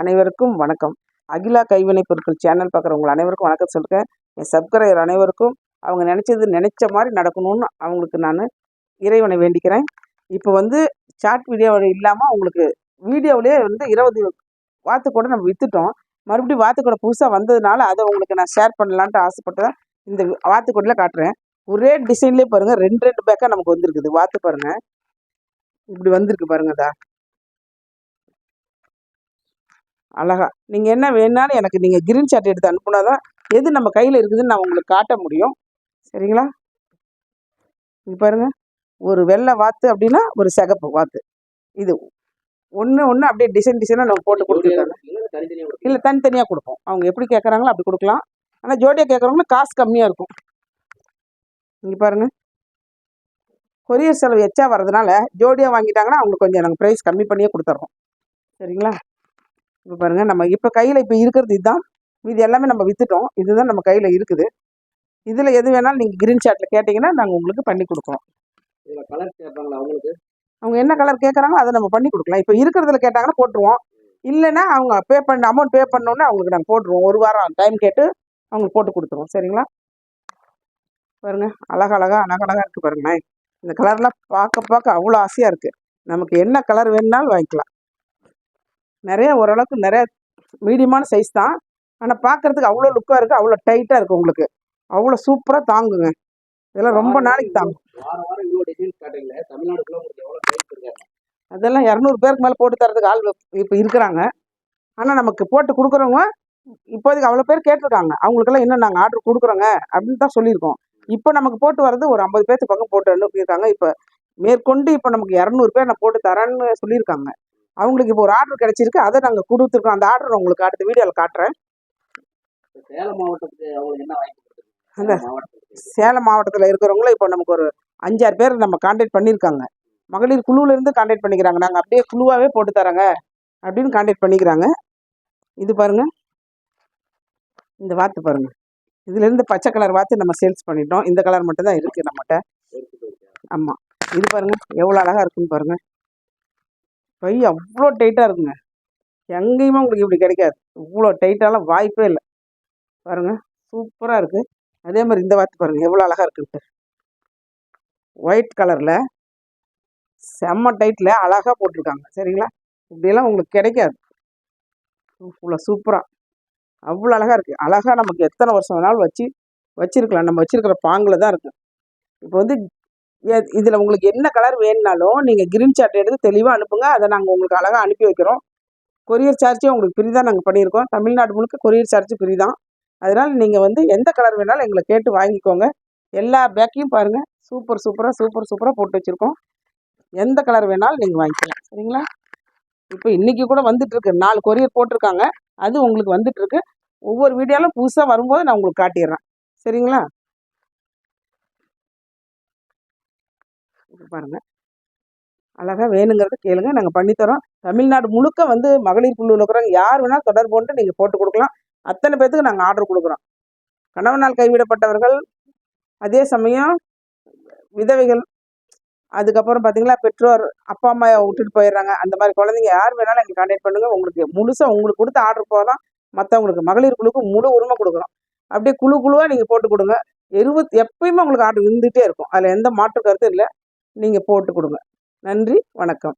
அனைவருக்கும் வணக்கம். அகிலா கைவினை பொருட்கள் சேனல் பார்க்குறவங்க அனைவருக்கும் வணக்கம் சொல்கிறேன் என் சப்ஸ்கிரைபர் அனைவருக்கும் அவங்க நினச்சது நினச்ச மாதிரி நடக்கணும்னு அவங்களுக்கு நான் இறைவனை வேண்டிக்கிறேன். இப்போ வந்து ஷார்ட் வீடியோ இல்லாமல் உங்களுக்கு வீடியோவிலே வந்து இருபது வாத்து கூட நம்ம விற்றுட்டோம் மறுபடியும் வாத்துக்கூட புதுசாக வந்ததுனால அதை உங்களுக்கு நான் ஷேர் பண்ணலான்ட்டு ஆசைப்பட்டு இந்த வாத்துக்கூடையில் காட்டுறேன். ஒரே டிசைன்லேயே பாருங்கள் ரெண்டு ரெண்டு பேக்காக நமக்கு வந்திருக்குது. வாத்து பாருங்கள் இப்படி வந்திருக்கு பாருங்கதா அழகா. நீங்கள் என்ன வேணாலும் எனக்கு நீங்கள் கிரீன் ஷாட் எடுத்து அனுப்புனா தான் எது நம்ம கையில் இருக்குதுன்னு நான் உங்களுக்கு காட்ட முடியும். சரிங்களா? இங்கே பாருங்கள் ஒரு வெள்ளை வாத்து அப்படின்னா ஒரு சிகப்பு வாத்து. இது ஒன்று ஒன்று அப்படியே டிசைன் டிசைனாக நம்ம போட்டு கொடுத்துருக்காங்க இல்லை தனித்தனியாக கொடுப்போம். அவங்க எப்படி கேட்குறாங்களோ அப்படி கொடுக்கலாம். ஆனால் ஜோடியாக கேட்குறவங்களுக்கு காசு கம்மியாக இருக்கும். இங்கே பாருங்கள் கொரியர் செலவு எச்சா வர்றதுனால ஜோடியாக வாங்கிட்டாங்கன்னா அவங்களுக்கு கொஞ்சம் நாங்கள் ப்ரைஸ் கம்மி பண்ணியே கொடுத்துட்றோம் சரிங்களா? இப்போ பாருங்கள் நம்ம இப்போ கையில் இப்போ இருக்கிறது இதுதான். இது எல்லாமே நம்ம விற்றுட்டோம் இதுதான் நம்ம கையில் இருக்குது. இதில் எது வேணாலும் நீங்கள் கிரீன் ஷார்ட்டில் கேட்டிங்கன்னா நாங்கள் உங்களுக்கு பண்ணி கொடுக்குறோம். கலர் கேட்பாங்களா அவங்களுக்கு? அவங்க என்ன கலர் கேட்குறாங்களோ அதை நம்ம பண்ணி கொடுக்கலாம். இப்போ இருக்கிறதுல கேட்டாங்கன்னா போட்டுருவோம். இல்லைன்னா அவங்க பே பண்ண அமௌண்ட் பே பண்ணோன்னே அவங்களுக்கு நாங்கள் போட்டுருவோம். ஒரு வாரம் டைம் கேட்டு அவங்களுக்கு போட்டு கொடுத்துருவோம். சரிங்களா? பாருங்க அழகழகா அழகழகா இருக்குது பாருங்களேன். இந்த கலர்லாம் பார்க்க பார்க்க அவ்வளோ ஆசையாக இருக்குது நமக்கு என்ன கலர் வேணுனாலும் வாங்கிக்கலாம். நிறைய ஓரளவுக்கு நிறைய மீடியமான சைஸ் தான். ஆனால் பார்க்குறதுக்கு அவ்வளோ லுக்காக இருக்குது அவ்வளோ டைட்டாக இருக்குது உங்களுக்கு. அவ்வளோ சூப்பராக தாங்குங்க. இதெல்லாம் ரொம்ப நாளைக்கு தாங்கும். அதெல்லாம் இரநூறு பேருக்கு மேலே போட்டு தரதுக்கு ஆள் இப்போ இருக்கிறாங்க. ஆனால் நமக்கு போட்டு கொடுக்குறவங்க இப்போதைக்கு அவ்வளோ பேர் கேட்டிருக்காங்க. அவங்களுக்கெல்லாம் இன்னும் நாங்கள் ஆர்டர் கொடுக்குறோங்க அப்படின்னு தான் சொல்லியிருக்கோம். இப்போ நமக்கு போட்டு வர்றது ஒரு ஐம்பது பேர்த்து பக்கம் போட்டு அனுப்பியிருக்காங்க. இப்போ மேற்கொண்டு இப்போ நமக்கு இரநூறு பேர் நான் போட்டு தரேன்னு சொல்லியிருக்காங்க. அவங்களுக்கு இப்போ ஒரு ஆர்டர் கிடைச்சிருக்கு. அதை நாங்கள் கொடுத்துருக்கோம். அந்த ஆர்டர் உங்களுக்கு அடுத்த வீடியோவில் காட்டுறேன். சேலம் மாவட்டத்துக்கு அவங்களுக்கு என்ன வாய்ப்பு சேலம் மாவட்டத்தில் இருக்கிறவங்களும் இப்போ நமக்கு ஒரு அஞ்சாறு பேர் நம்ம காண்டாக்ட் பண்ணியிருக்காங்க. மகளிர் குழுவிலேருந்து காண்டாக்ட் பண்ணிக்கிறாங்க. நாங்கள் அப்படியே குழுவாகவே போட்டு தரோங்க அப்படின்னு காண்டாக்ட் பண்ணிக்கிறாங்க. இது பாருங்க. இந்த வாத்து பாருங்க. இதுலேருந்து பச்சை கலர் வாத்து நம்ம சேல்ஸ் பண்ணிட்டோம். இந்த கலர் மட்டும் தான் இருக்குது நம்மகிட்ட ஆமாம் இது பாருங்க. எவ்வளோ அழகாக இருக்குன்னு பாருங்க. கை அவ்வளோ டைட்டாக இருக்குங்க. எங்கேயுமே உங்களுக்கு இப்படி கிடைக்காது. இவ்வளோ டைட்டாலாம் வாய்ப்பே இல்லை. பாருங்க சூப்பராக இருக்குது அதே மாதிரி இந்த வார்த்தை பாருங்கள் எவ்வளோ அழகாக இருக்குன்ட்டு ஒயிட் கலரில் செம்ம டைட்டில் அழகாக போட்டிருக்காங்க. சரிங்களா? இப்படியெல்லாம் உங்களுக்கு கிடைக்காது. இவ்வளோ சூப்பராக அவ்வளோ அழகாக இருக்குது அழகாக நமக்கு எத்தனை வருஷம் வேணாலும் வச்சு வச்சுருக்கலாம். நம்ம வச்சுருக்கிற பாங்கில் தான் இருக்குது இப்போ வந்து இதில் உங்களுக்கு என்ன கலர் வேணுனாலும் நீங்கள் கிரீன் சார்ட் எடுத்து தெளிவாக அனுப்புங்க. அதை நாங்கள் உங்களுக்கு அழகாக அனுப்பி வைக்கிறோம். கொரியர் சார்ஜும் உங்களுக்கு ஃப்ரீ தான் நாங்கள் பண்ணியிருக்கோம். தமிழ்நாடு முழுக்க கொரியர் சார்ஜ் ஃப்ரீ தான். அதனால் நீங்கள் வந்து எந்த கலர் வேணாலும் எங்களை கேட்டு வாங்கிக்கோங்க. எல்லா பேக்கையும் பாருங்கள் சூப்பர் சூப்பராக சூப்பர் சூப்பராக போட்டு வச்சுருக்கோம். எந்த கலர் வேணாலும் நீங்கள் வாங்கிக்கலாம். சரிங்களா? இப்போ இன்றைக்கி கூட வந்துட்டுருக்கு நாலு கொரியர் போட்டிருக்காங்க. அது உங்களுக்கு வந்துட்டுருக்கு ஒவ்வொரு வீடியோவிலும் புதுசாக வரும்போது நான் உங்களுக்கு காட்டிடுறேன். சரிங்களா? பாருங்கள் பாருங்க. அழகாக வேணுங்கிறத கேளுங்க. நாங்கள் பண்ணித்தரோம். தமிழ்நாடு முழுக்க வந்து மகளிர் குழுவில் இருக்கிறவங்க யார் வேணாலும் தொடர்பு கொண்டு நீங்கள் போட்டு கொடுக்கலாம். அத்தனை பேர்த்துக்கு நாங்கள் ஆர்டர் கொடுக்குறோம். கணவனால் கைவிடப்பட்டவர்கள் அதே சமயம் விதவைகள் அதுக்கப்புறம் பார்த்தீங்களா பெற்றோர் அப்பா அம்மா விட்டுட்டு போயிடுறாங்க. அந்த மாதிரி குழந்தைங்க யார் வேணாலும் எங்களுக்கு கான்டாக்ட் பண்ணுங்கள் உங்களுக்கு முழுசாக உங்களுக்கு கொடுத்து ஆர்டர் போகலாம். மற்றவங்களுக்கு மகளிர் குழுக்கு முழு உரிமை கொடுக்குறோம். அப்படியே குழு குழுவாக நீங்கள் போட்டு கொடுங்க. எருவத் எப்பயுமே உங்களுக்கு ஆர்டர் இருந்துகிட்டே இருக்கும். அதில் எந்த மாற்று கருத்தும் இல்லை. நீங்கள் போட்டு கொடுங்க. நன்றி வணக்கம்.